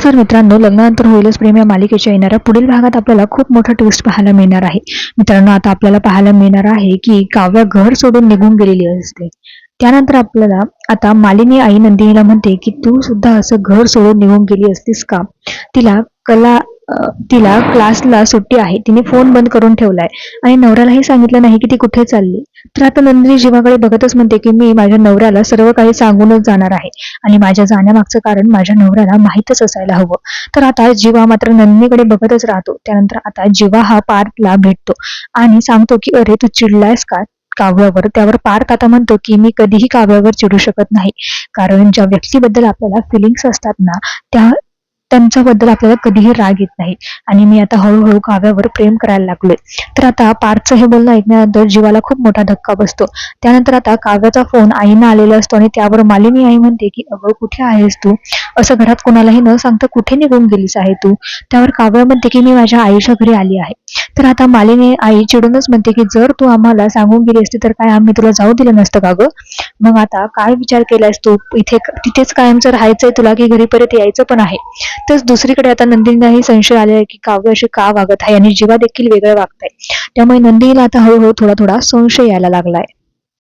नमस्कार मित्रांनो लग्नानंतर होईलच प्रेम या मालिकेच्या येणाऱ्या पुढील भागात आपल्याला खूप मोठा ट्विस्ट पाहायला मिळणार आहे. मित्रांनो आता आपल्याला पाहायला मिळणार आहे की काव्या घर सोडून निघून गेलेली असते. त्यानंतर आपल्याला आता मालिनी आई नंदिनीला म्हणते की तू सुद्धा असं घर सोडून निघून गेली असतीस का? तिला कला तिला क्लासला सुट्टी आहे. तिने फोन बंद करून ठेवलाय. आणि नवऱ्यालाही सांगितलं नाही की ती कुठे चालली. तर आता नंदिनी जीवाकडे बघतच म्हणते की मी माझ्या नवऱ्याला सर्व काही सांगूनच जाणार आहे. आणि माझ्या जाण्यामागचं कारण माझ्या नवऱ्याला माहीतच असायला हवं. तर आता जीवा मात्र नंदिनीकडे बघतच राहतो. त्यानंतर आता जीवा हा पार्थला भेटतो. आणि सांगतो की अरे तू चिडलायस का काव्यावर? त्यावर पार्थ आता म्हणतो की मी कधीही काव्यावर चिडू शकत नाही. कारण ज्या व्यक्तीबद्दल आपल्याला फिलिंग्स असतात ना त्या त्यांच्याबद्दल आपल्याला कधीही राग येत नाही. आणि मी आता हळूहळू काव्यावर प्रेम करायला लागलोय. तर आता पार्थचं हे बोलणं ऐकल्यानंतर जीवाला खूप मोठा धक्का बसतो. त्यानंतर आता काव्याचा फोन आईनं आलेला असतो आणि त्यावर मालिनी आई म्हणते की अगं कुठे आहेस तू? असं घरात कोणालाही न सांगता कुठे निघून गेलीस आहे तू? त्यावर काव्य म्हणते की मी माझ्या आईच्या घरी आली आहे. तर आता मालिनी आई चिडूनच म्हणते की जर तू आम्हाला सांगून गेली असती तर काय आम्ही तुला जाऊ दिलं नसतं का ग? मग आता काय विचार केलायस तू? इथे तिथेच कायमचं राहायचंय तुला की घरी परत यायचं पण आहे. तर दुसरीकडे आता नंदिनीलाही संशय आलेला आहे की काव्य अशी का वागत आहे? आणि जीवा देखील वेगळं वागत आहे त्यामुळे नंदिनीला आता हळूहळू थोडा थोडा संशय यायला लागलाय.